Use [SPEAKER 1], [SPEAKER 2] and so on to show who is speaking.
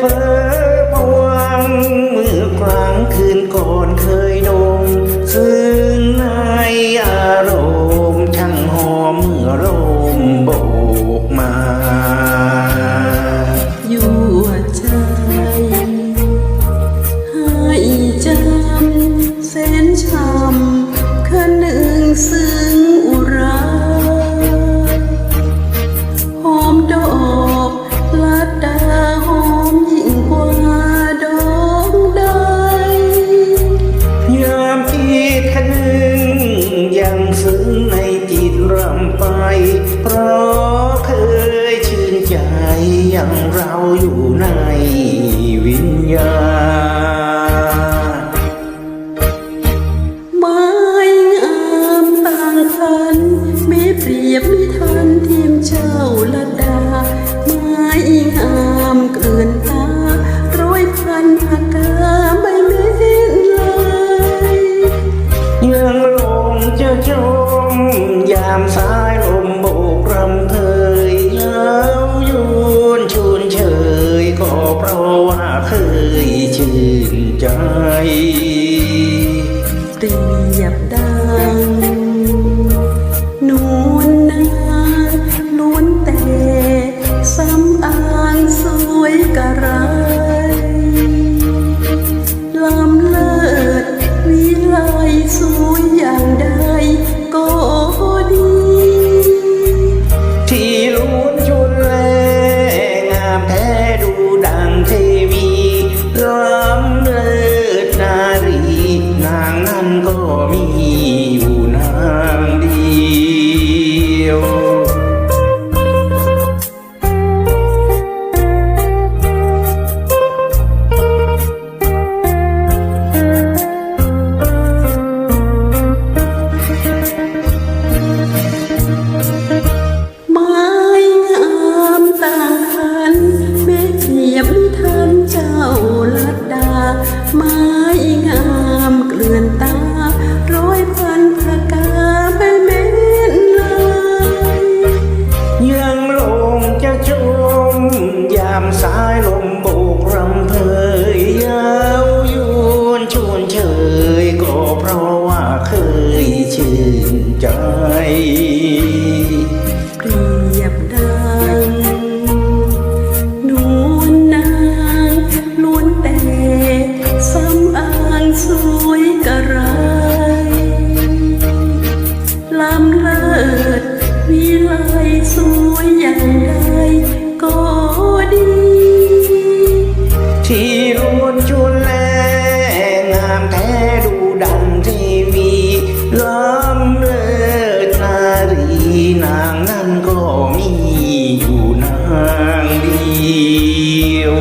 [SPEAKER 1] เผลอพวง ราอยู่ในวิญญาณ
[SPEAKER 2] ไม้งามต่างคันไม่เปรียบไม่ทันทีมเจ้าละดา ไม้งามเกินตาร้อยพันพักาไม่เหม็นเลย
[SPEAKER 1] ยังลงจะจมยามสา ยชื่นใจ
[SPEAKER 2] เรียบดังนูนนาล้วนแต่สำอางสวยกระไรลำเลิศวิไลสวยอย่างใดก็
[SPEAKER 1] ามสายลมบุกรำเพยยาวยวนชวนเฉยก็เพราะว่าเคยชื่นใจ
[SPEAKER 2] ปรียบดังนวลนางล้วนแต่สำอางสวยกระไรลำเลิศวิไลสวยอย่างใดก็
[SPEAKER 1] ามแท้ดูดังเทวีล้อมเลินารีนางนั้นก็มีอยู่นางเดียว